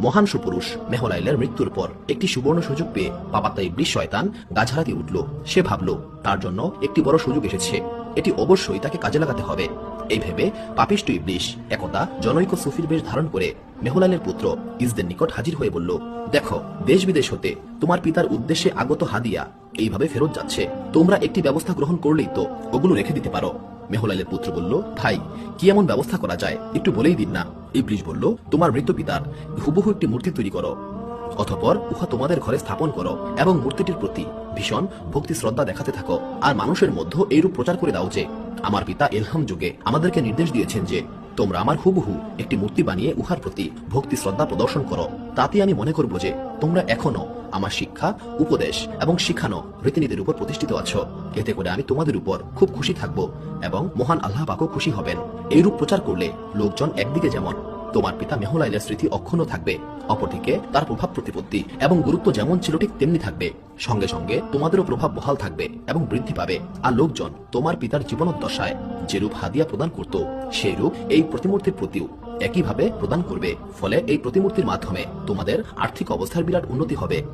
মহান সুপুরুষ মেহলাইলের মৃত্যুর পর একটি সুবর্ণ সুযোগ পেয়ে পাপাত্তা ইবলিশ শয়তান দিয়ে উঠল। সে ভাবল, তার জন্য একটি বড় সুযোগ এসেছে। এটি অবশ্যই তাকে কাজে লাগাতে হবে। এই ভেবে পাপিষ্ট ইবলিশ একদা জনৈক সুফির বেশ ধারণ করে মেহলাইলের পুত্র ইসদের নিকট হাজির হয়ে বলল, দেখো দেশ বিদেশ হতে তোমার পিতার উদ্দেশ্যে আগত হাদিয়া এইভাবে ফেরত যাচ্ছে। তোমরা একটি ব্যবস্থা গ্রহণ করলেই তো ওগুলো রেখে দিতে পারো। মেহলাইলের পুত্র বলল, ভাই, কি এমন ব্যবস্থা করা যায়? একটু বলেই দিন না। ইবলিশ বলল, তোমার মৃত পিতার হুবহু একটি মূর্তি তৈরি করো। অতঃপর উহা তোমাদের ঘরে স্থাপন করো এবং মূর্তিটির প্রতি ভীষণ ভক্তি শ্রদ্ধা দেখাতে থাকো। আর মানুষের মধ্যে এইরূপ প্রচার করে দাও যে, আমার পিতা এলহাম যুগে আমাদেরকে নির্দেশ দিয়েছেন যে, তোমরা আমার হুবহু একটি মূর্তি বানিয়ে উহার প্রতি ভক্তি শ্রদ্ধা প্রদর্শন করো। তাতে আমি মনে করব যে, তোমরা এখনও আমার শিক্ষা, উপদেশ এবং শিখানো রীতিনীতির উপর প্রতিষ্ঠিত আছো। এতে করে আমি তোমাদের উপর খুব খুশি থাকব এবং মহান আল্লাহ পাকও খুশি হবেন। এইরূপ প্রচার করলে লোকজন একদিকে যেমন তোমার পিতা মেহলাইলের স্মৃতি অক্ষুণ্ণ থাকবে, অপরদিকে তার প্রভাব প্রতিপত্তি এবং গুরুত্ব যেমন ছিল ঠিক তেমনি থাকবে। সঙ্গে সঙ্গে তোমাদেরও প্রভাব বহাল থাকবে এবং বৃদ্ধি পাবে। আর লোকজন তোমার পিতার জীবনোদ্দশায় যেরূপ হাদিয়া প্রদান করত সেই রূপ এই প্রতিমূর্তির প্রতিও একইভাবে প্রদান করবে। ফলে এই প্রতিমূর্তির মাধ্যমে তোমাদের আর্থিক অবস্থার বিরাট উন্নতি হবে।